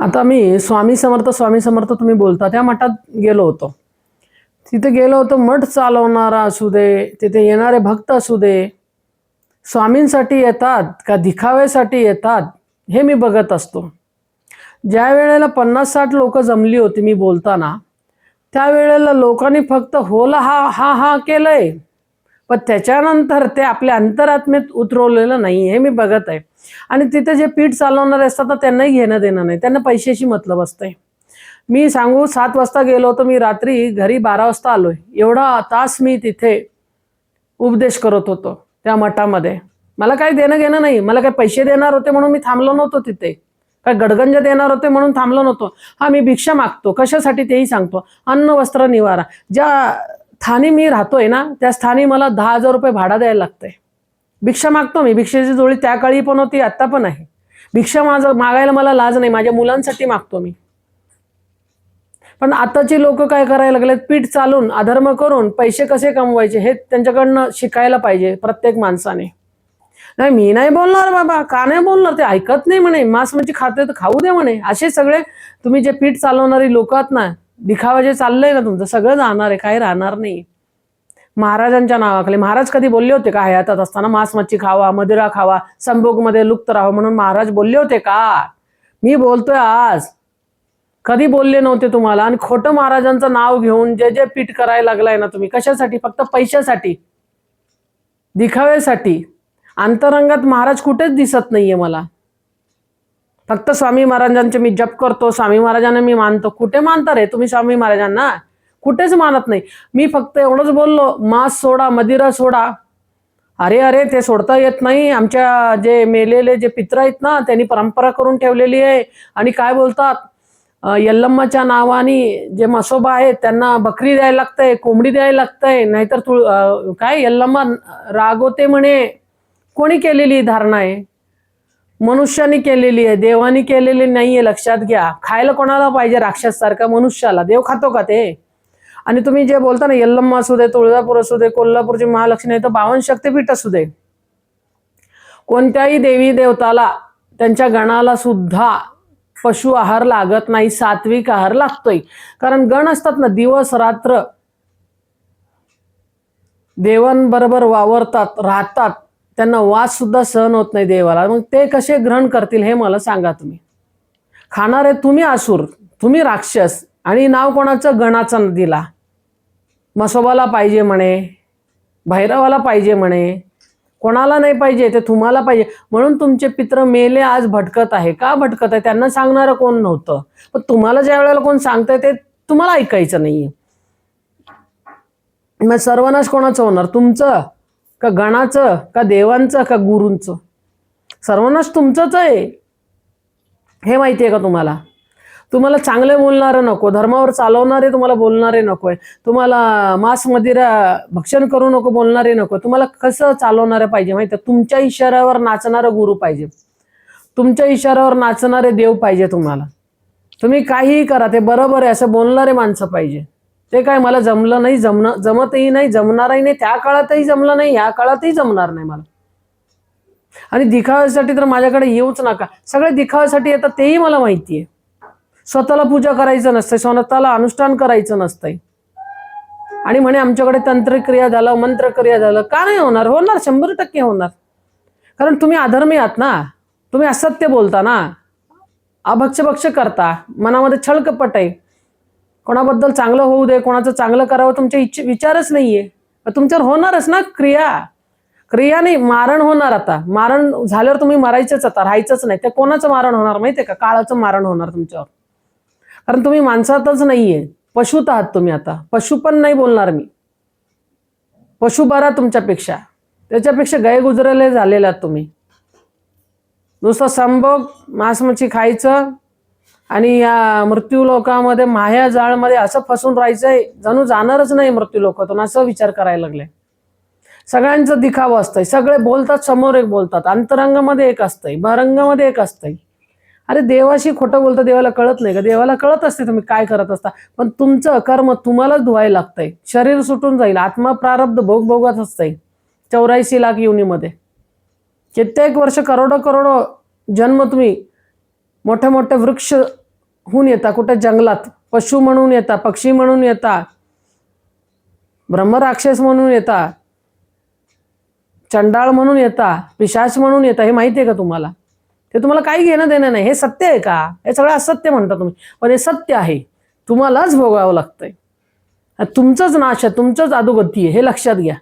आता मी स्वामी समर्थ स्वामी समर्थ तुम्ही बोलता त्या मठात गेलो होतो. तिथे गेलो होतो मठ चालवणारा असू दे तिथे येणारे भक्त असू दे स्वामींसाठी येतात का दिखाव्यासाठी येतात हे मी बघत असतो. ज्या वेळेला पन्नास साठ लोक जमली होती मी बोलताना त्यावेळेला लोकांनी फक्त होला हा हा हा केलंय. पण त्याच्यानंतर ते आपल्या अंतरात्मेत उतरवलेलं नाही हे मी बघत आहे. आणि तिथे जे पीठ चालवणारे असतात तर त्यांनाही घेणं देणं नाही. त्यांना पैशाशी मतलब असते मी सांगू सात वाजता गेलो होतो मी रात्री घरी बारा वाजता आलोय. एवढा तास मी तिथे उपदेश करत होतो त्या मठामध्ये. मला काही देणं घेणं नाही. मला काही पैसे देणार होते म्हणून मी थांबलो नव्हतो तिथे. काय गडगंज देणार होते म्हणून थांबलो नव्हतो. हा मी भिक्षा मागतो. कशासाठी तेही सांगतो. अन्न वस्त्र निवारा. ज्या स्थानी मी राहतोय ना त्या स्थानी मला दहा हजार रुपये भाडा द्यायला लागतंय. भिक्षा मागतो मी भिक्षेची जोडी त्या काळी पण होती आत्ता पण आहे. भिक्षा माझं मागायला मला लाज नाही माझ्या मुलांसाठी मागतो मी. पण आताची लोक काय करायला लागलेत? पीठ चालून अधर्म करून पैसे कसे कमवायचे हे त्यांच्याकडनं शिकायला पाहिजे प्रत्येक माणसाने. नाही मी नाही बोलणार बाबा का नाही बोलणार? ते ऐकत नाही म्हणे मांस म्हणजे खाते तर खाऊ दे म्हणे. असे सगळे तुम्ही जे पीठ चालवणारी लोक आहात ना दिखावा जे चाललंय ना तुमचं सगळं जाणार आहे काही राहणार नाही. महाराजांच्या नावाखाली महाराज कधी बोलले होते का हयातात असताना मांस मच्छी खावा मदिरा खावा संभोगमध्ये लुप्त राहावं म्हणून महाराज बोलले होते का? मी बोलतोय आज. कधी बोलले नव्हते तुम्हाला? आणि खोटं महाराजांचं नाव घेऊन जे जे पीठ करायला लागलाय ना तुम्ही कशासाठी? फक्त पैशासाठी. दिखाव्यासाठी. अंतरंगात महाराज कुठेच दिसत नाहीये मला. फक्त स्वामी महाराजांचे मी जप करतो स्वामी महाराजांना मी मानतो. कुठे मानता रे तुम्ही स्वामी महाराजांना? कुठेच मानत नाही. मी फक्त एवढंच बोललो मांस सोडा मदिरा सोडा. अरे अरे ते सोडता येत नाही. आमच्या जे मेलेले जे पित्र आहेत ना त्यांनी परंपरा करून ठेवलेली आहे. आणि काय बोलतात? यल्लम्माच्या नावाने जे मसोबा आहेत त्यांना बकरी द्यायला लागतंय कोंबडी द्यायला लागतंय. नाहीतर तुळ काय? यल्लम्मा रागवते म्हणे. कोणी केलेली धारणा आहे? मनुष्याने केलेली आहे देवानी केलेली नाहीये लक्षात घ्या. खायला कोणाला पाहिजे राक्षस सारखा मनुष्याला? देव खातो का ते? आणि तुम्ही जे बोलता ना यल्लम्मा असू दे तुळजापूर असू दे कोल्हापूरची महालक्ष्मी तर बावन शक्तीपीठ असू दे. कोणत्याही देवी देवताला त्यांच्या गणाला सुद्धा पशु आहार लागत नाही सात्विक आहार लागतोय. कारण गण असतात ना दिवस रात्र देवांबरोबर वावरतात राहतात. त्यांना वास सुद्धा सहन होत नाही देवाला. मग ते कसे ग्रहण करतील हे मला सांगा तुम्ही. खाणारे तुम्ही असुर तुम्ही राक्षस आणि नाव कोणाचं? गणाचं दिला मसोबाला पाहिजे म्हणे भैरवाला पाहिजे म्हणे कोणाला नाही पाहिजे? ते तुम्हाला पाहिजे. म्हणून तुमचे पित्र मेले आज भटकत आहे. का भटकत आहे? त्यांना सांगणारं कोण नव्हतं. पण तुम्हाला ज्या वेळेला कोण सांगतंय ते तुम्हाला ऐकायचं नाहीये. मग सर्वनाश कोणाचं होणार? तुमचं. का गणाचं का देवांचं का गुरूंचं? सर्वांनाच तुमचंच आहे. हे माहिती आहे का तुम्हाला? तुम्हाला चांगले बोलणारे नको धर्मावर चालवणारे तुम्हाला बोलणारे नको आहे. तुम्हाला मांस मदिरा भक्षण करू नको बोलणारे नको तुम्हाला कसं चालवणारे पाहिजे माहिती आहे तुमच्या इशाऱ्यावर नाचणारं गुरु पाहिजे. तुमच्या इशाऱ्यावर नाचणारे देव पाहिजे तुम्हाला. तुम्ही काहीही करा ते बरोबर आहे असं बोलणारे माणसं पाहिजे. ते काय मला जमलं नाही जमणं जमतही नाही जमणारही नाही त्या काळातही जमलं नाही या काळातही जमणार नाही मला. आणि दिखाव्यासाठी तर माझ्याकडे येऊच नका. सगळे दिखाव्यासाठी येतात तेही मला माहिती आहे. स्वतःला पूजा करायचं नसतंय स्वतःला अनुष्ठान करायचं नसतंय. आणि म्हणे आमच्याकडे तंत्रक्रिया झालं मंत्रक्रिया झालं का नाही होणार? होणार शंभर टक्के होणार. कारण तुम्ही अधर्मी आहात ना. तुम्ही असत्य बोलता ना. अभक्षभक्ष करता मनामध्ये छळकपट आहे कोणाबद्दल चांगलं होऊ दे कोणाचं चांगलं करावं तुमच्या इच्छा विचारच नाहीये. तुमच्यावर होणारच ना क्रिया. क्रिया नाही मारण होणार आता. मारण झाल्यावर तुम्ही मरायचंच आता राहायचंच नाही. ते कोणाचं मारण होणार माहितीये का? काळाचं मारण होणार तुमच्यावर. कारण तुम्ही माणसातच नाहीये. पशुत आहात तुम्ही आता. पशु पण नाही बोलणार मी. पशु बरा तुमच्यापेक्षा. त्याच्यापेक्षा गय गुजरले तुम्ही. नुसतं संभोग मांस मच्छी खायचं आणि या मृत्यूलोकामध्ये माया जाळमध्ये असं फसून राहायचंय जणू जाणारच नाही मृत्यूलोकातून असं विचार करायला लागले. सगळ्यांचं दिखावं असतंय. सगळे बोलतात समोर एक बोलतात. अंतरंगामध्ये एक असतंय बहरंगामध्ये एक असतंय. अरे देवाशी खोटं बोलतं देवाला कळत नाही का? देवाला कळत असते तुम्ही काय करत असता. पण तुमचं कर्म तुम्हालाच धुवायला लागतंय. शरीर सुटून जाईल. आत्मा प्रारब्ध भोग भोगत असतंय. चौऱ्याऐंशी लाख युनीमध्ये. कित्येक वर्ष करोडो करोडो जन्म तुम्ही मोठे मोठे वृक्ष हून येता कुठे जंगलात? पशु म्हणून येता पक्षी म्हणून येता ब्रह्मराक्षस म्हणून येता चंडाळ म्हणून येता पिशाच म्हणून येता हे माहिती आहे का तुम्हाला? ते तुम्हाला काही घेणं देणं नाही. हे सत्य आहे का? हे सगळं असत्य म्हणता तुम्ही. पण हे सत्य आहे. तुम्हालाच भोगावं लागतंय. तुमचंच नाश आहे तुमचंच अधोगती आहे. हे लक्षात घ्या.